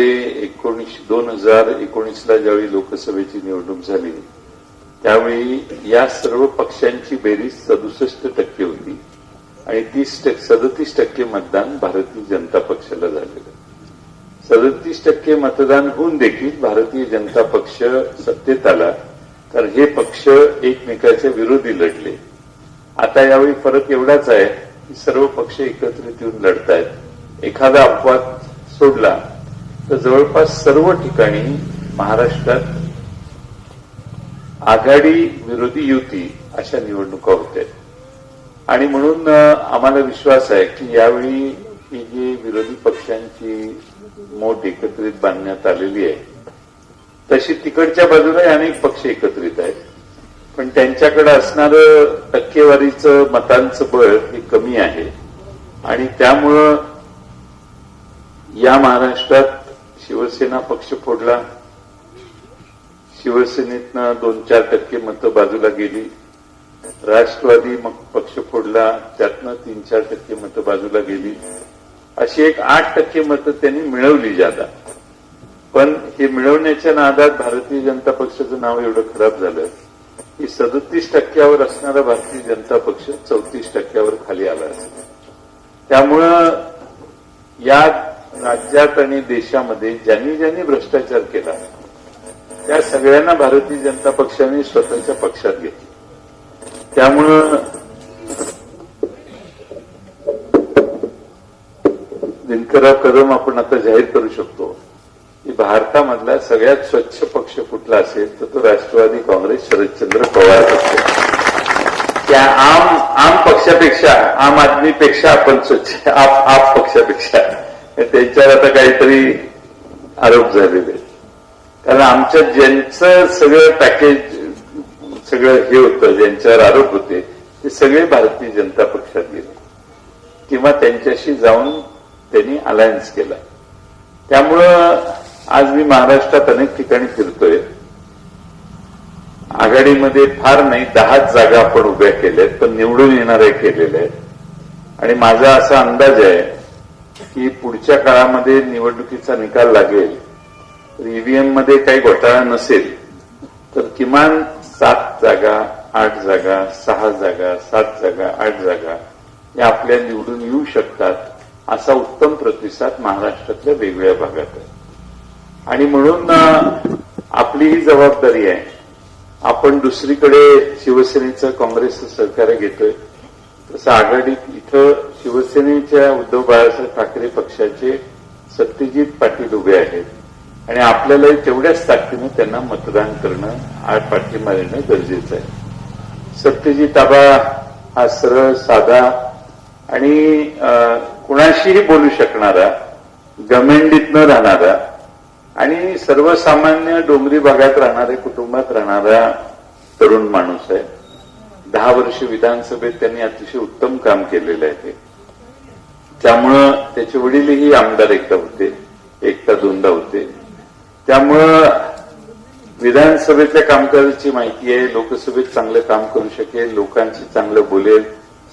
मध्ये एकोणीस दोन हजार एकोणीसला ज्यावेळी लोकसभेची निवडणूक झाली त्यावेळी या सर्व पक्षांची बेरीज सदुसष्ट टक्के होती आणि तीस टक्के सदतीस टक्के मतदान भारतीय जनता पक्षाला झालेलं सदतीस टक्के मतदान होऊन देखील भारतीय जनता पक्ष सत्तेत आला तर हे पक्ष एकमेकाच्या विरोधी लढले. आता यावेळी फरक एवढाच आहे की सर्व पक्ष एकत्रित येऊन लढतायत. एखादा अपवाद सोडला तर जवळपास सर्व ठिकाणी महाराष्ट्रात आघाडी विरोधी युती अशा निवडणुका होत्या. आणि म्हणून आम्हाला विश्वास आहे की यावेळी ही जी विरोधी पक्षांची मोठ एकत्रित बांधण्यात आलेली आहे तशी तिकडच्या बाजूला अनेक पक्ष एकत्रित आहेत. पण त्यांच्याकडे असणारं टक्केवारीचं मतांचं बळ हे कमी आहे. आणि त्यामुळं या महाराष्ट्रात शिवसेना पक्ष फोडला. शिवसेनेतनं दोन चार टक्के मतं बाजूला गेली. राष्ट्रवादी मग पक्ष फोडला त्यातनं तीन चार टक्के मतं बाजूला गेली. अशी एक आठ टक्के मतं त्यांनी मिळवली जादा. पण हे मिळवण्याच्या नादात भारतीय जनता पक्षाचं नाव एवढं खराब झालं की सदतीस टक्क्यावर असणारा भारतीय जनता पक्ष चौतीस टक्क्यावर खाली आला त्यामुळं या राज्यात आणि देशामध्ये ज्यांनी ज्यांनी भ्रष्टाचार केला त्या सगळ्यांना भारतीय जनता पक्षाने स्वतःच्या पक्षात घेतली. त्यामुळं दिनकरराव कदम आपण आता जाहीर करू शकतो की भारतामधला सगळ्यात स्वच्छ पक्ष कुठला असेल तर तो राष्ट्रवादी काँग्रेस शरदचंद्र पवार पक्ष. त्या आम आम पक्षापेक्षा आम आदमीपेक्षा आपण स्वच्छ आप आप पक्षापेक्षा. त्यांच्यावर आता काहीतरी आरोप झालेले आहेत. कारण आमच्या ज्यांचं सगळं पॅकेज सगळं हे होतं ज्यांच्यावर आरोप होते ते सगळे भारतीय जनता पक्षात गेले. किंवा त्यांच्याशी जाऊन त्यांनी अलायन्स केला. त्यामुळं आज मी महाराष्ट्रात अनेक ठिकाणी फिरतोय. आघाडीमध्ये फार नाही दहाच जागा आपण उभ्या केल्यात पण निवडून येणाऱ्या केलेल्या आहेत. आणि माझा असा अंदाज आहे की पुढच्या काळामध्ये निवडणुकीचा निकाल लागेल तर ईव्हीएममध्ये काही घोटाळा नसेल तर किमान सात जागा आठ जागा सहा जागा सात जागा आठ जागा या आपल्या निवडून येऊ शकतात असा उत्तम प्रतिसाद महाराष्ट्रातल्या वेगवेगळ्या भागात आहे. आणि म्हणून आपली ही जबाबदारी आहे. आपण दुसरीकडे शिवसेनेचं काँग्रेसचं सहकार्य घेतोय तसं आघाडीत इथं शिवसेनेच्या उद्धव बाळासाहेब ठाकरे पक्षाचे सत्यजित पाटील उभे आहेत. आणि आपल्यालाही तेवढ्याच ताकदीनं त्यांना मतदान करणं आठ पाठिंबा देणं गरजेचं आहे. सत्यजित आबा हा सरळ साधा आणि कुणाशीही बोलू शकणारा गमेंडीत न राहणारा आणि सर्वसामान्य डोंगरी भागात राहणाऱ्या कुटुंबात राहणारा तरुण माणूस आहे. दहा वर्ष विधानसभेत त्यांनी अतिशय उत्तम काम केलेलं आहे त्यामुळं त्याचे वडीलही आमदार एकदा होते एकदा दोनदा होते. त्यामुळं विधानसभेच्या कामकाजाची माहिती आहे लोकसभेत चांगलं काम करू शकेल लोकांशी चांगलं बोलेल.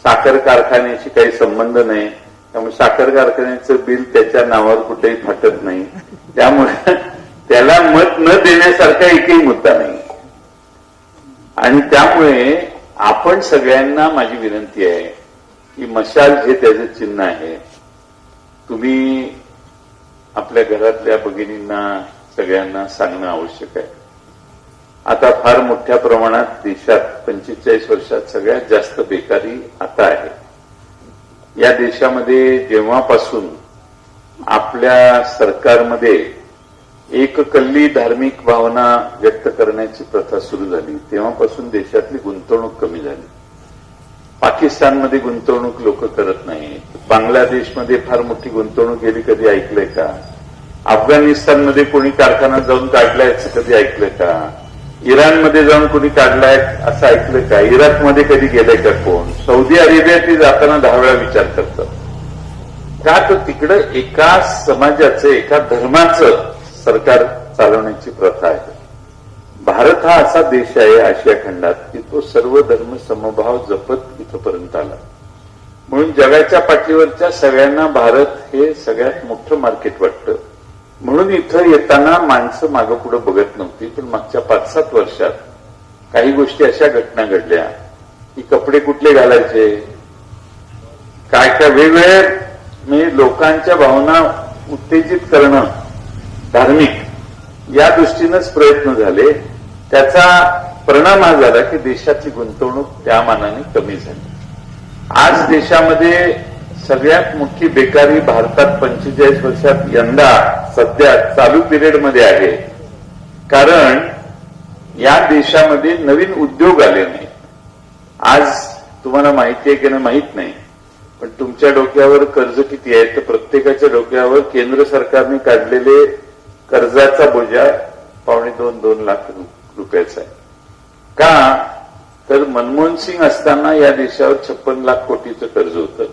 साखर कारखान्याशी काही संबंध नाही. त्यामुळे साखर कारखान्याचं बिल त्याच्या नावावर कुठेही फाटत नाही. त्यामुळे त्याला मत न देण्यासारखा एकही मुद्दा नाही. आणि त्यामुळे आपण सगळ्यांना माझी विनंती आहे की मशाल हे त्याचं चिन्ह आहे. तुम्ही आपल्या घरातल्या भगिनींना सगळ्यांना सांगणं आवश्यक आहे. आता फार मोठ्या प्रमाणात देशात पंचेचाळीस वर्षात सगळ्यात जास्त बेकारी आता आहे. या देशामध्ये जेव्हापासून आपल्या सरकारमध्ये एक कल्ली धार्मिक भावना व्यक्त करण्याची प्रथा सुरू झाली. तेव्हापासून देशातली गुंतवणूक कमी झाली. पाकिस्तानमध्ये गुंतवणूक लोक करत नाही बांगलादेशमध्ये फार मोठी गुंतवणूक गेली कधी ऐकलंय का? अफगाणिस्तानमध्ये कोणी कारखाना जाऊन काढलाय असं कधी ऐकलंय का? इराणमध्ये जाऊन कोणी काढलाय असं ऐकलं का? इराकमध्ये कधी गेलंय का कोण? सौदी अरेबियात जाताना दहा वेळा विचार करतात. का? तर तिकडं एका समाजाचं एका धर्माचं सरकार चालवण्याची प्रथा आहे. भारत हा असा देश आहे आशिया खंडात की तो सर्व धर्म समभाव जपत इथपर्यंत आला. म्हणून जगाच्या पाठीवरच्या सगळ्यांना भारत हे सगळ्यात मोठं मार्केट वाटतं. म्हणून इथं येताना माणसं मागं पुढे बघत नव्हती पण मागच्या पाच सात वर्षात काही गोष्टी अशा घटना घडल्या की कपडे कुठले घालायचे काय काय वेगवेगळे म्हणजे लोकांच्या भावना उत्तेजित करणं धार्मिक या दृष्टीनंच प्रयत्न झाले. त्याचा परिणाम हा झाला की देशाची गुंतवणूक त्या मानाने कमी झाली. आज देशामध्ये सगळ्यात मोठी बेकारी भारतात पंचेचाळीस वर्षात यंदा सध्या चालू पिरियडमध्ये आहे. कारण या देशामध्ये नवीन उद्योग आले नाही आज तुम्हाला माहिती आहे की नाही माहीत नाही. पण तुमच्या डोक्यावर कर्ज किती आहे? तर प्रत्येकाच्या डोक्यावर केंद्र सरकारने काढलेले कर्जाचा बोजा पावणे दोन दोन लाख रुपयाचा आहे. का? तर मनमोहन सिंग असताना या देशावर छप्पन लाख कोटीचं कर्ज होतं.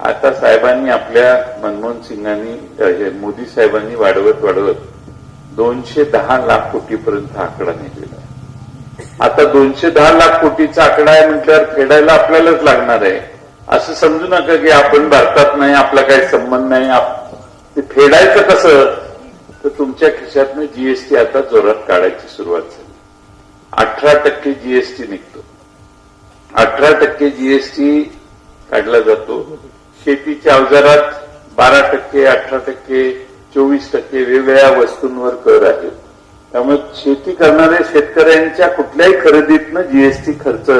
आता साहेबांनी आपल्या मनमोहन सिंगांनी हे मोदी साहेबांनी वाढवत वाढवत दोनशे दहा लाख कोटीपर्यंत आकडा नेलेला आहे. आता दोनशे दहा लाख कोटीचा आकडा आहे म्हटल्यावर फेडायला आपल्यालाच लागणार आहे. असं समजू नका की आपण भारतात नाही आपला काही संबंध नाही. ते फेडायचं कसं? तर तुमच्या खिशातनं जीएसटी आता जोरात काढायची सुरुवात झाली. अठरा टक्के जीएसटी निघतो. अठरा टक्के जीएसटी काढला जातो. शेतीच्या अवजारात बारा टक्के अठरा टक्के चोवीस टक्के वेगवेगळ्या वस्तूंवर कर आहे. त्यामुळे शेती करणाऱ्या शेतकऱ्यांच्या कुठल्याही खरेदीतनं जीएसटी खर्च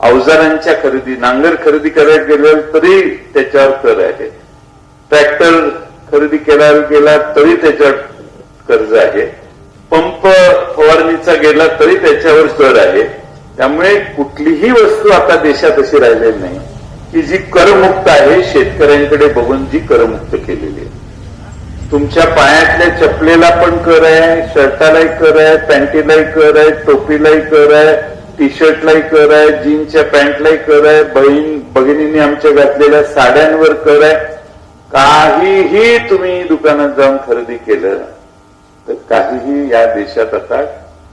अवजारांच्या खरेदी नांगर खरेदी करायला गेलं तरी त्याच्यावर कर आहे. ट्रॅक्टर खरेदी केला गेला तरी त्याच्यावर कर्ज आहे. पंप फवारणीचा गेला तरी त्याच्यावर कर आहे. त्यामुळे कुठलीही वस्तू आता देशात अशी राहिलेली नाही की जी करमुक्त आहे शेतकऱ्यांकडे बघून जी करमुक्त केलेली आहे. तुमच्या पायातल्या चपलेला पण कर आहे शर्टालाही कर आहे पॅन्टीलाही कर आहे टोपीलाही कर आहे टी शर्टलाही कर आहे जीनच्या पॅन्टलाही कर आहे बहीण भगिनींनी आमच्या घातलेल्या साड्यांवर कर आहे. काहीही तुम्ही दुकानात जाऊन खरेदी केलं तर काहीही या देशात आता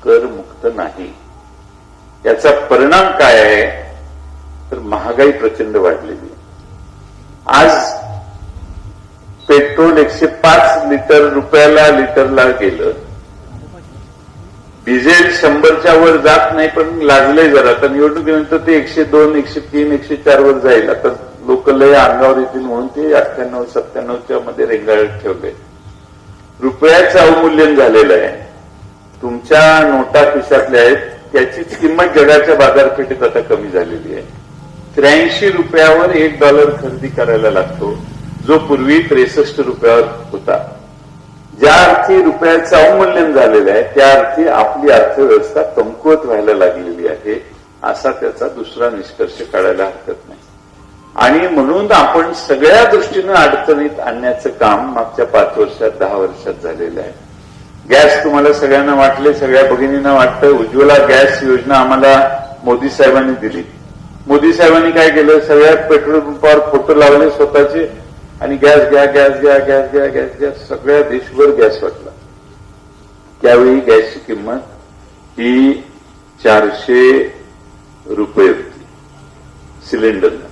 करमुक्त नाही. याचा परिणाम काय आहे? तर महागाई प्रचंड वाढलेली आज पेट्रोल एकशे पाच लिटर रुपयाला लिटरला गेलं. डिझेल शंभरच्या वर जात नाही पण लागले जरा. आता निवडणुकीनंतर ते एकशे दोन एकशे तीन एकशे चार वर जाईल. आता लोक लय अंगावर येतील म्हणून ते अठ्ठ्याण्णव सत्त्याण्णवच्या मध्ये रेंगाळत ठेवले. रुपयाचं अवमूल्यन झालेलं आहे. तुमच्या नोटा खिशातल्या आहेत त्याचीच किंमत जगाच्या बाजारपेठेत आता कमी झालेली आहे. त्र्याऐंशी रुपयावर एक डॉलर खरेदी करायला लागतो जो पूर्वी त्रेसष्ट रुपयावर होता. ज्या अर्थी रुपयाचं अवमूल्यन झालेलं आहे त्या अर्थी आपली अर्थव्यवस्था कमकुवत व्हायला लागलेली आहे असा त्याचा दुसरा निष्कर्ष काढायला हरकत नाही. आणि म्हणून आपण सगळ्या दृष्टीनं अडचणीत आणण्याचं काम मागच्या पाच वर्षात दहा वर्षात झालेलं आहे. गॅस तुम्हाला सगळ्यांना वाटले सगळ्या भगिनींना वाटतं उज्ज्वला गॅस योजना आम्हाला मोदी साहेबांनी दिली. मोदी साहेबांनी काय केलं? सगळ्यात पेट्रोल पंपावर फोटो लावले स्वतःचे आणि गॅस घ्या गॅस घ्या गॅस घ्या गॅस घ्या सगळ्या देशभर गॅस वाटला. त्यावेळी गॅसची किंमत ही चारशे रुपये होती. सिलेंडरला.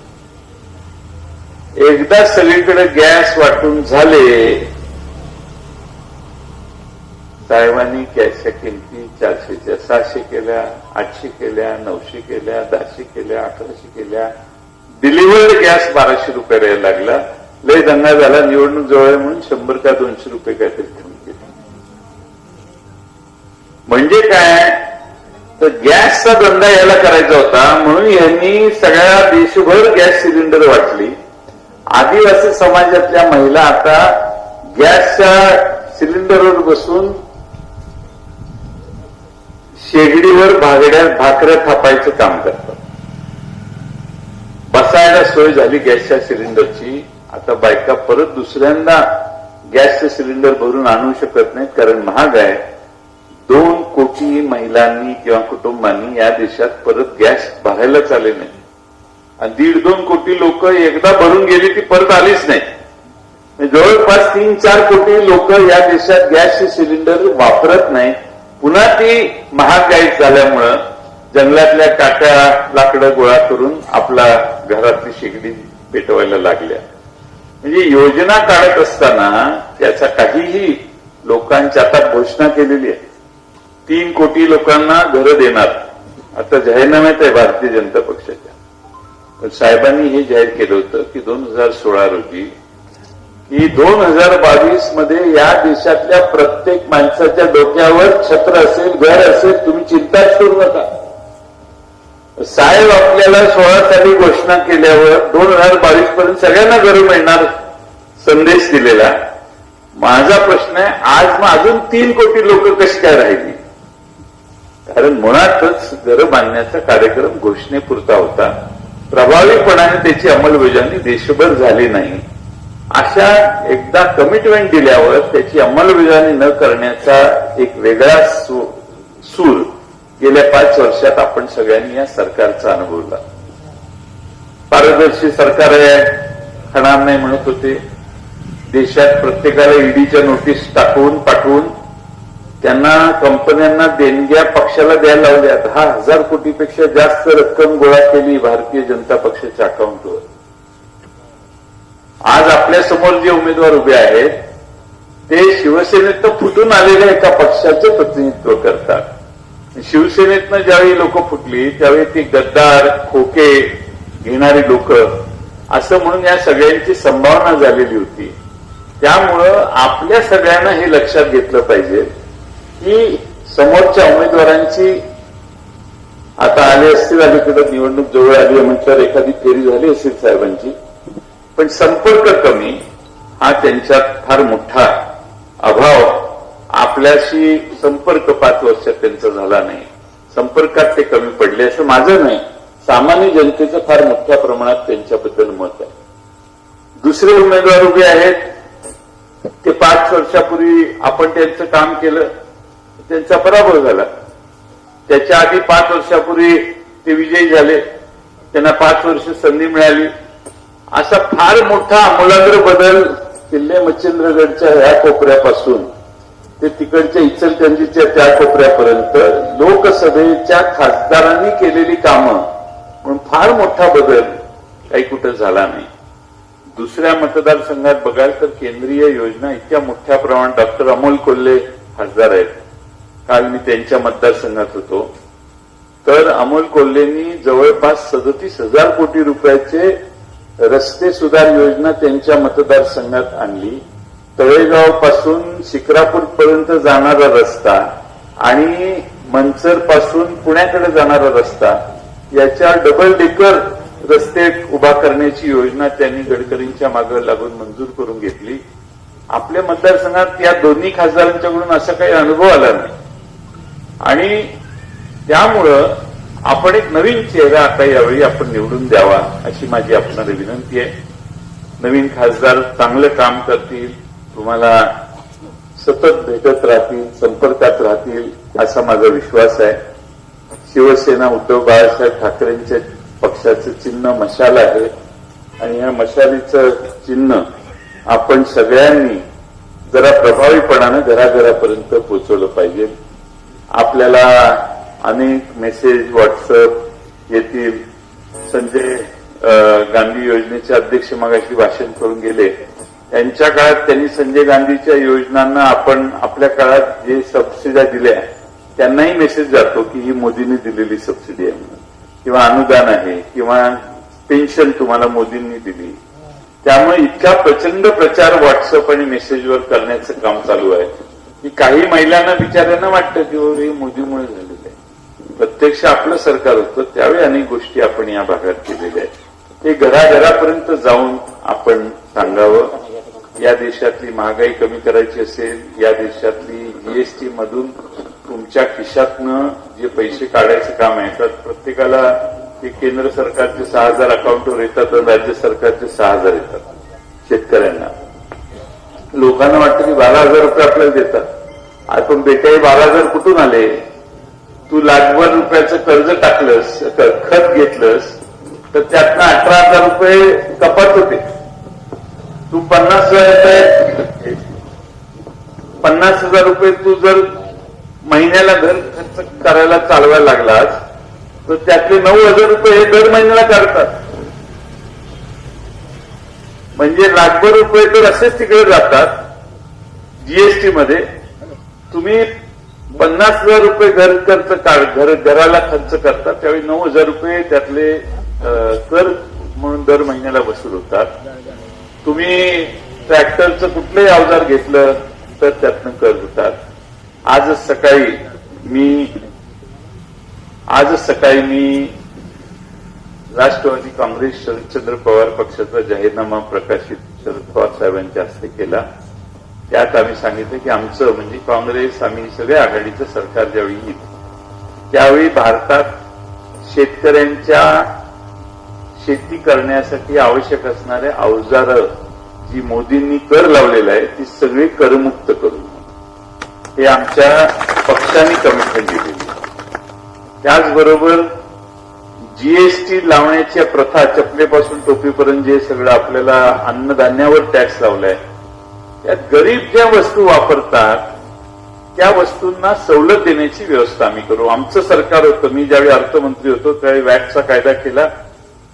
एकदा सगळीकडे गॅस वाटून झाले साहेबांनी गॅसच्या किमती चारशेच्या सहाशे केल्या आठशे केल्या नऊशे केल्या दहाशे केल्या अकराशे केल्या. डिलिव्हर्ड गॅस बाराशे रुपये राहायला लागला. लय दंगा झाला. निवडणूक जवळ म्हणून शंभर का दोनशे रुपये काहीतरी ठेवून गेले. म्हणजे काय? तर गॅसचा धंदा याला करायचा होता म्हणून यांनी सगळ्या देशभर गॅस सिलेंडर वाटली. आदिवासी समाजातल्या महिला आता गॅसच्या सिलेंडरवर बसून शेगडीवर भागड्या भाकऱ्या थापायचं काम करतात. बसायला सोय झाली गॅसच्या सिलेंडरची. आता बायका परत दुसऱ्यांदा गॅसचं सिलेंडर भरून आणू शकत नाहीत कारण महाग आहे. दोन कोटी महिलांनी किंवा कुटुंबांनी या देशात परत गॅस भरायलाच आले नाही आणि दीड दोन कोटी लोक एकदा भरून गेली ती परत आलीच नाही. जवळपास तीन चार कोटी लोक या देशात गॅसचे सिलेंडर वापरत नाही. पुन्हा ती महागाई झाल्यामुळं जंगलातल्या काट्या लाकडं गोळा करून आपला घरातली शेगडी पेटवायला लागल्या. म्हणजे योजना काढत असताना त्याचा काहीही लोकांची आता घोषणा केलेली आहे. तीन कोटी लोकांना घरं देणार. आता जाहीरनाम्यात आहे भारतीय जनता पक्षाच्या. तर साहेबांनी हे जाहीर केलं होतं की दोन हजार सोळा रोजी की दोन हजार बावीसमध्ये या देशातल्या प्रत्येक माणसाच्या डोक्यावर छत्र असेल घर असेल तुम्ही चिंताच करू नका. साहेब आपल्याला सोळा साली घोषणा केल्यावर दोन हजार बावीस पर्यंत सगळ्यांना घरं मिळणार संदेश दिलेला. माझा प्रश्न आहे आज मग अजून तीन कोटी लोक कशी काय राहिली? कारण मुळातच घर बांधण्याचा कार्यक्रम घोषणेपुरता होता. प्रभावीपणाने त्याची अंमलबजावणी देशभर झाली नाही. अशा एकदा कमिटमेंट दिल्यावर त्याची अंमलबजावणी न करण्याचा एक वेगळा सूर गेल्या पाच वर्षात आपण सगळ्यांनी या सरकारचा अनुभवला. पारदर्शी सरकार आहे खाणार नाही म्हणत होते. देशात प्रत्येकाला ईडीच्या नोटीस टाकून पाठवून त्यांना कंपन्यांना देणग्या पक्षाला द्यायला लावल्या दहा हजार कोटीपेक्षा जास्त रक्कम गोळा केली भारतीय जनता पक्षाच्या अकाउंटवर. आज आपल्यासमोर जे उमेदवार उभे आहेत ते शिवसेनेतनं फुटून आलेल्या एका पक्षाचं प्रतिनिधित्व करतात. शिवसेनेतनं ज्यावेळी लोक फुटली त्यावेळी ती गद्दार खोके घेणारी लोक असं म्हणून या सगळ्यांची संभावना झालेली होती. त्यामुळं आपल्या सगळ्यांना हे लक्षात घेतलं पाहिजे. की समोरच्या उमेदवारांची आता आले असतील अलीकडे निवडणूक जवळ आली म्हटल्यावर एखादी फेरी झाली असेल साहेबांची. पण संपर्क कमी हा त्यांच्यात फार मोठा अभाव. आपल्याशी संपर्क पाच वर्षात त्यांचा झाला नाही. संपर्कात ते कमी पडले असं माझं नाही. सामान्य जनतेचं फार मोठ्या प्रमाणात त्यांच्याबद्दल मत आहे. दुसरे उमेदवार उभे आहेत. ते पाच वर्षापूर्वी आपण त्यांचं काम केलं. त्यांचा पराभव झाला. त्याच्या आधी पाच वर्षापूर्वी ते विजयी झाले. त्यांना पाच वर्ष संधी मिळाली. असा फार मोठा आमूलाग्र बदल किल्ले मच्छिंद्रगडच्या ह्या कोपऱ्यापासून ते तिकडच्या इचलकंजीच्या त्या कोपऱ्यापर्यंत लोकसभेच्या खासदारांनी केलेली कामं म्हणून फार मोठा बदल काही कुठं झाला नाही. दुसऱ्या मतदारसंघात बघाल तर केंद्रीय योजना इतक्या मोठ्या प्रमाणात डॉक्टर अमोल कोल्हे खासदार आहेत. काल मी त्यांच्या मतदारसंघात होतो. तर अमोल कोल्हेंनी जवळपास सदतीस हजार कोटी रुपयाचे रस्ते सुधार योजना त्यांच्या मतदारसंघात आणली. तळेगावपासून शिक्रापूर पर्यंत जाणारा रस्ता आणि मंचरपासून पुण्याकडे जाणारा रस्ता याच्या डबल डेकर रस्ते उभा करण्याची योजना त्यांनी गडकरींच्या मागे लागून मंजूर करून घेतली. आपल्या मतदारसंघात या दोन्ही खासदारांच्याकडून असा काही अनुभव आला नाही. आणि त्यामुळं आपण एक नवीन चेहरा आता यावेळी आपण निवडून द्यावा अशी माझी आपणाला विनंती आहे. नवीन खासदार चांगलं काम करतील तुम्हाला सतत भेटत राहतील संपर्कात राहतील असा माझा विश्वास आहे. शिवसेना उद्धव बाळासाहेब ठाकरेंच्या पक्षाचं चिन्ह मशाल आहे. आणि या मशालीचं चिन्ह आपण सगळ्यांनी जरा प्रभावीपणानं घराघरापर्यंत पोहोचवलं पाहिजे. आपल्याला अनेक मेसेज व्हॉट्सअप येतील. संजय गांधी योजनेचे अध्यक्ष मगाशी भाषण करून गेले. त्यांच्या काळात त्यांनी संजय गांधीच्या योजनांना आपण आपल्या काळात जे सबसिड्या दिल्या त्यांनाही मेसेज जातो की ही मोदींनी दिलेली सबसिडी आहे म्हणून. किंवा अनुदान आहे किंवा पेन्शन तुम्हाला मोदींनी दिली. त्यामुळे इतका प्रचंड प्रचार व्हॉट्सअप आणि मेसेजवर करण्याचं काम चालू आहे. की काही महिलांना बिचाऱ्यांना वाटतं की हो, हे मोदीमुळे झालेलं आहे. प्रत्यक्ष आपलं सरकार होतं त्यावेळी अनेक गोष्टी आपण या भागात केलेल्या आहेत. ते घराघरापर्यंत जाऊन आपण सांगावं. या देशातली महागाई कमी करायची असेल या देशातली जीएसटी मधून तुमच्या खिशातनं जे पैसे काढायचं काम आहे तर प्रत्येकाला ते केंद्र सरकारचे सहा हजार अकाउंटवर येतात आणि राज्य सरकारचे सहा हजार येतात. शेतकऱ्यांना. लोकांना वाटतं की बारा हजार रुपये आपल्याला देतात. आपण बेटा हे बारा हजार कुठून आले? तू लाखभर रुपयाचं कर्ज टाकलंस खत घेतलंस तर त्यातनं अठरा हजार रुपये कपात होते. तू पन्नास हजार रुपये पन्नास हजार रुपये तू जर महिन्याला घर खर्च करायला चालवायला लागलास तर त्यातले नऊ हजार रुपये हे दर महिन्याला काढतात. म्हणजे लाखभर रुपये तर असेच तिकडे जातात जीएसटी मध्ये. तुम्ही पन्नास हजार रुपये घर खर्च घर घराला खर्च करता त्यावेळी नऊ हजार रुपये त्यातले कर म्हणून दर महिन्याला वसूल होतात तुम्ही ट्रॅक्टरचं कुठलंही अवजार घेतलं तर त्यातनं कर होतात. आजच सकाळी मी आजच सकाळी मी राष्ट्रवादी काँग्रेस शरदचंद्र पवार पक्षाचा जाहीरनामा प्रकाशित शरद पवार साहेबांच्या हस्ते केला. त्यात आम्ही सांगितलं की आमचं म्हणजे काँग्रेस आम्ही सगळ्या आघाडीचं सरकार ज्यावेळी येईल त्यावेळी भारतात शेतकऱ्यांच्या शेती करण्यासाठी आवश्यक असणारे अवजारं जी मोदींनी कर लावलेला आहे ती सगळी करमुक्त करू हे आमच्या पक्षाने कमिटमेंट दिलेली त्याचबरोबर जीएसटी लावण्याच्या प्रथा चपलेपासून टोपीपर्यंत जे सगळं आपल्याला अन्नधान्यावर टॅक्स लावलाय त्या गरीब ज्या वस्तू वापरतात त्या वस्तूंना सवलत देण्याची व्यवस्था आम्ही करू. आमचं सरकार होतं मी ज्यावेळी अर्थमंत्री होतो त्यावेळी वॅटचा कायदा केला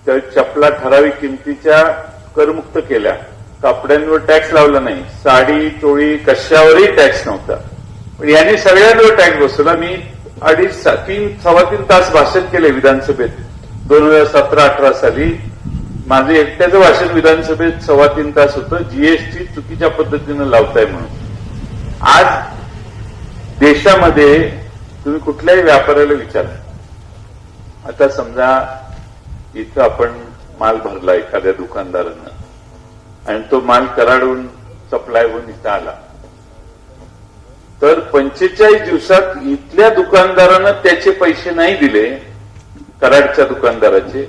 त्यावेळी चपला ठराविक किमतीच्या करमुक्त केल्या. कपड्यांवर टॅक्स लावला नाही. साडी टोळी कशावरही टॅक्स नव्हता. पण यांनी सगळ्यांवर टॅक्स बसवला. मी अडीच तीन सव्वा तीन तास भाषण केले विधानसभेत. दोन हजार सतरा अठरा साली माझं एकट्याचं भाषण विधानसभेत सव्वा तीन तास होतं. जीएसटी चुकीच्या पद्धतीनं लावताय म्हणून. आज देशामध्ये तुम्ही कुठल्याही व्यापाऱ्याला विचारा. आता समजा इथं आपण माल भरला एखाद्या दुकानदारानं आणि तो माल कराडून सप्लाय होऊन इथं आला. तर पंचेचाळीस दिवसात इथल्या दुकानदारानं त्याचे पैसे नाही दिले कराडच्या दुकानदाराचे.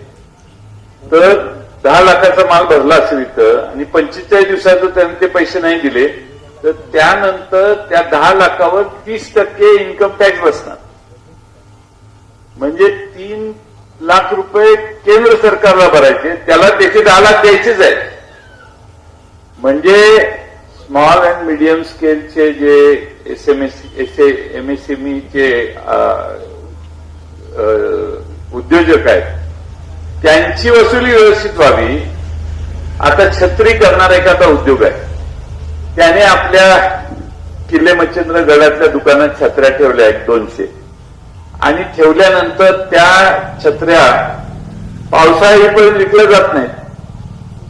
तर दहा लाखाचा माल भरला असेल इथं आणि पंचेचाळीस दिवसात त्यांनी ते पैसे नाही दिले तर त्यानंतर त्या दहा लाखावर तीस टक्के इन्कम टॅक्स बसणार. म्हणजे तीन लाख रुपये केंद्र सरकारला भरायचे त्याला त्याचे दहा लाख द्यायचेच आहेत. म्हणजे स्मॉल अँड मिडियम स्केलचे जे S M S M S M चे उद्योजक आहेत त्यांची वसुली व्यवस्थित व्हावी. आता छत्री करणारा एखादा उद्योग आहे. त्याने आपल्या किल्ले मच्छिंद्र गडातल्या दुकानात छत्र्या ठेवल्या आहेत दोनशे. आणि ठेवल्यानंतर त्या छत्र्या पावसाळ्यापर्यंत विकल्या जात नाहीत.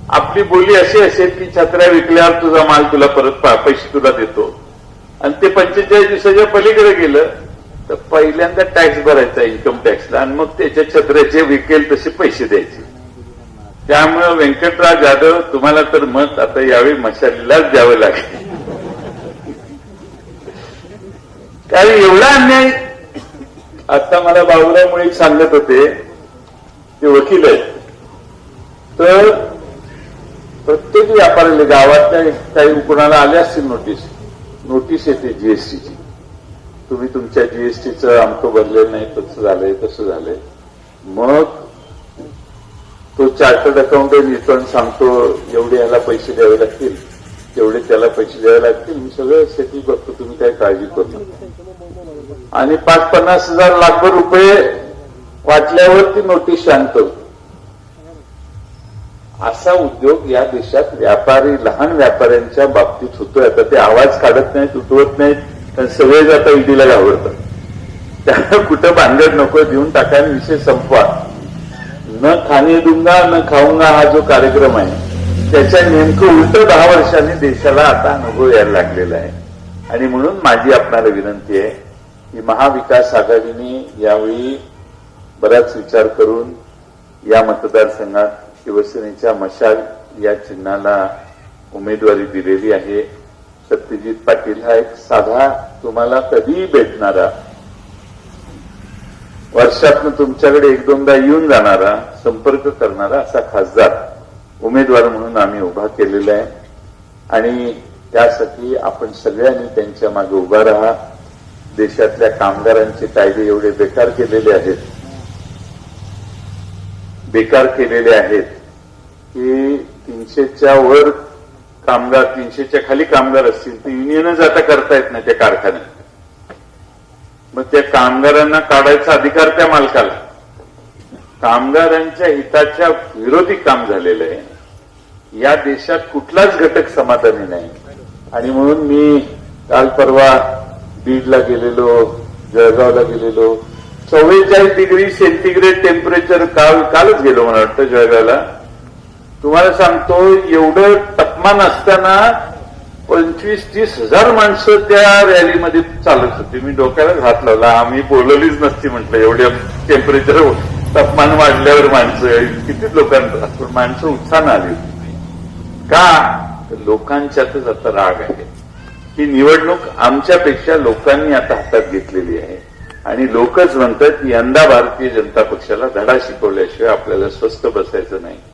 आपली बोली अशी असेल की छत्र्या विकल्यावर तुझा माल तुला परत पा- पैसे तुला देतो. आणि ते पंचेचाळीस दिवसाच्या पलीकडे गेलं. तर पहिल्यांदा टॅक्स भरायचा इन्कम टॅक्सला आणि मग त्याच्या छत्र्याचे विकेल तसे पैसे द्यायचे. त्यामुळं व्यंकटराव जाधव तुम्हाला तर मत आता यावेळी मशालीलाच द्यावं लागेल. कारण एवढा अन्याय. आता मला बाबुरामुळे सांगत होते ते वकील आहेत. तर प्रत्येक व्यापाऱ्याला गावातल्या काही कुणाला आले असतील नोटीस नोटीस येते जीएसटीची तुम्ही तुमच्या जीएसटीचं अंक भरले नाही तसं झालंय तसं झालंय. मग तो चार्टर्ड अकाउंटंट येतो आणि सांगतो एवढे याला पैसे द्यावे लागतील तेवढे त्याला पैसे द्यावे लागतील मी सगळं सेटल करतो तुम्ही काय काळजी करू आणि पाच पन्नास हजार लाख रुपये वाटल्यावर ती नोटीस शांत असा उद्योग या देशात व्यापारी लहान व्यापाऱ्यांच्या बाबतीत होतोय. आता ते आवाज काढत नाहीत उठवत नाहीत. कारण सगळेच आता ईडीला घाबरतात. त्याला कुठं भानगड नको देऊन टाकायला विषय संपवा. न खाणे दुंगा न खाऊंगा हा जो कार्यक्रम आहे त्याच्या नेमकं उलट दहा वर्षांनी देशाला आता अनुभव यायला लागलेला आहे. आणि म्हणून माझी आपणाला विनंती आहे की महाविकास आघाडीने यावेळी बराच विचार करून या मतदारसंघात शिवसेनेच्या मशाल या चिन्हाला उमेदवारी दिलेली आहे. सत्यजित पाटील हा एक साधा तुम्हाला कधीही भेटणारा वर्षातनं तुमच्याकडे एक दोनदा येऊन जाणारा संपर्क करणारा असा खासदार उमेदवार म्हणून आम्ही उभा केलेला आहे. आणि त्यासाठी आपण सगळ्यांनी त्यांच्या मागे उभा राहा. देशातल्या कामगारांचे कायदे एवढे बेकार केलेले आहेत. बेकार केलेले आहेत की तीनशेच्या वर कामगार तीनशेच्या खाली कामगार असतील ते युनियनच आता करता येत नाही त्या कारखान्यात. मग त्या कामगारांना काढायचा अधिकार त्या मालकाला. कामगारांच्या हिताच्या विरोधी काम झालेलं आहे. या देशात कुठलाच घटक समाधानी नाही. आणि म्हणून मी काल परवा बीडला गेलेलो जळगावला गेलेलो चव्वेचाळीस डिग्री सेंटीग्रेड टेम्परेचर काल कालच गेलो मला वाटतं जळगावला. तुम्हाला सांगतो एवढं सन्मान असताना पंचवीस तीस हजार माणसं त्या रॅलीमध्ये चालत होती. मी डोक्याला घात लावला. आम्ही बोलवलीच नसती म्हटलं. एवढ्या टेम्परेचर तापमान वाढल्यावर माणसं किती लोकांना पण माणसं उत्साहानं आली होती. का? तर लोकांच्यातच आता राग आहे. ही निवडणूक आमच्यापेक्षा लोकांनी आता हातात घेतलेली आहे. आणि लोकच म्हणतात यंदा भारतीय जनता पक्षाला धडा शिकवल्याशिवाय आपल्याला स्वस्थ बसायचं नाही.